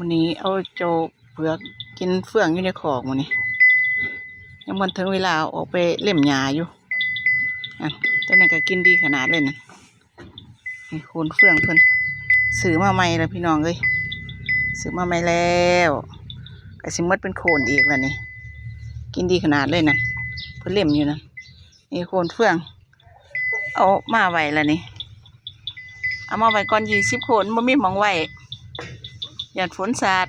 วันนี้เอาโจเผือกกินเฟื่องอยู่ในขอกวันนี้ ยังมันถึงเวลาออกไปเล่มหญ้าอยู่อะตอนนั้นก็กินดีขนาดเลยนะนี่โคนเฟื่องเพิ่นซื้อมาใหม่แล้วพี่น้องเอ้ยซื้อมาใหม่แล้วก็สิหมดเป็นโคนอีกแล้วนี่กินดีขนาดเลยนะเพิ่นเล่มอยู่นะนี่โคนเฟื่อง เอามาไว้แล้วนี่เอามาไว้ก่อนยี่สิบโคนบ่มีหมองไว้ หยาดฝนสาด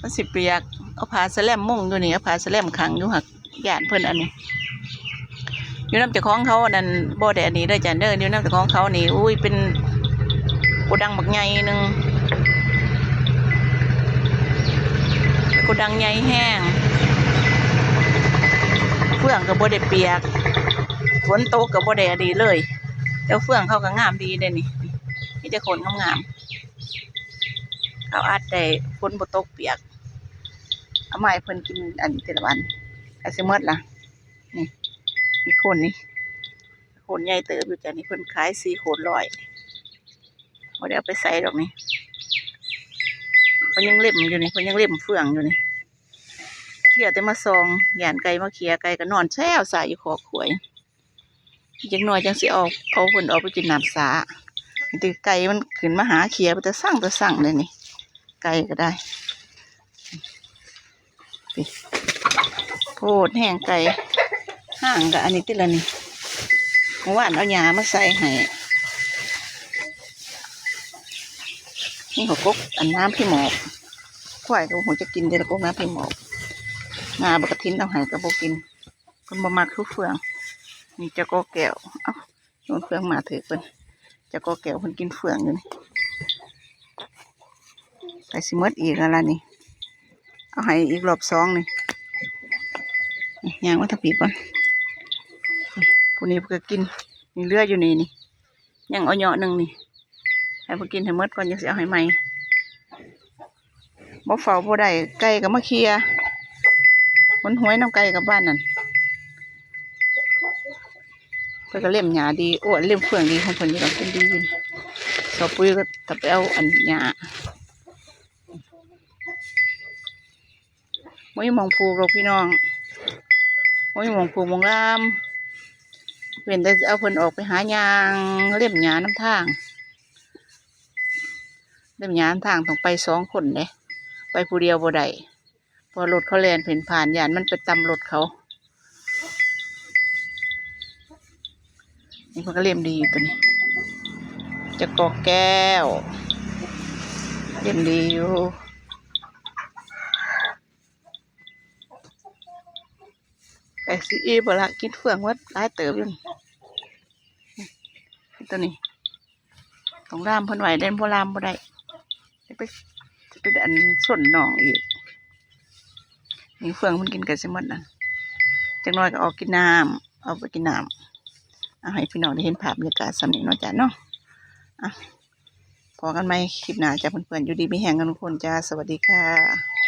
มันสิเปียก เอาผ้าสแลมมุ่งอยู่นี่เอาผ้าสแลมขังอยู่หักหยาดเพิ่นอันนี้อยู่น้ำจ้าของเขาอันนั้นบ่ได้อันนี้ได้จ้ะเด้ออยู่น้ำจ้าของเขานี่อุ้ยเป็นโกดังบักใหญ่หนึ่งโกดังใหญ่แห้งเฟื่องกับบ่ได้เปียกฝนตกกับบ่ได้อันนี้เลยแต่เฟื่องเขาก็งามดีเด้นี่นี่จะคนงามๆ เขาอาจได้ฝนบ่ตกเปียก เอามาให้เพิ่นกินอันแต่ละวันก็สิหมดล่ะ นี่นี่คนนี่คนใหญ่เติบอยู่จ้ะนี่เพิ่นขายสี่โคนร้อยบ่ได้เอาไปใส่ดอกนี่เพิ่นยังเล่มอยู่นี่เพิ่นยังเล่มเฟืองอยู่นี่เที่ยวแต่มาซองหยานไก่มาเคียไก่ก็นอนแช่สายอยู่ขอขวยจังหน่อยจังสิเอาเอาเพิ่นเอาไปกินน้ำสาต่ไก่มันขึ้นมาหาเคียไปแต่สั่งแต่สั่งเลยนี่ ไก่ก็ได้โพดแห้งไก่ห่างกับอันนี้ติละนี่เมื่อวานเอาหยามาใส่ให้นี่หัวกกอันน้ำพี่หมอกควายก็หัวจะกินเดี๋ยวกกน้ำพี่หมอกงาบกระทินเอาให้กับบกินคนบ่มักคือเฟืองนี่จะก็แก้วเอ้าโยนเฟืองมาถือเพิ่นจะก็แก้วเพิ่นกินเฟืองอยู่นี่ ไปสิหมดอีกแล้วล่ะนี่ เอาให้อีกรอบสองนี่ย่างว่าถ้าปีก่อนผู้นี้เพื่อกินมีเลือดอยู่นี่นี่ยังเอาเยาะหนึ่งนี่ ให้เพื่อกินให้มดก่อนยังสิเอาให้ใหม่บ่เฝ้าบ่ได้ไก่กับมาเคียมันหวยน้ำไก่กับบ้านนั่นเพื่อก็เล่มหยาดีโอ้เล่มเฟืองดีของเพิ่นอยู่แล้วเป็นดีอยู่สอบปุ้ยก็ตับไปเอาอันหยา ไม่มองผูกหรอกพี่น้องไม่มองผูกมองรามเว้นแต่เอาเพิ่นออกไปหายางเล่มหยาน้ำทางเล่มหยาน้ำทางต้องไปสองคนเลยไปผู้เดียวบ่ได้พอรถเขาแล่นเพ่นผ่านยานมันไปตำรถเขานี่เพิ่นก็เล่มดีตัวนี้ จะกอกแก้ว เล่มดีอยู่ แต่ซีอีบละกินเฟืองวัดหลายเติบอยู่นี่ตัวนี้ต้องรามเพิ่นไหวเล่นบ่รามบ่ได้ไปจะไปอันส่วนหนองอีกนี่เฟืองมันกินกันสิหมดนั่นจักน้อยก็ออกกินน้ำเอาไปกินน้ำเอาให้พี่น้องได้เห็นภาพบรรยากาศสำนี้เนาะจ้ะเนาะอะพอกันไหมคลิปหน้าจะเพื่อนๆอยู่ดีไมีแห่งกันทุกคนจ้าสวัสดีค่ะ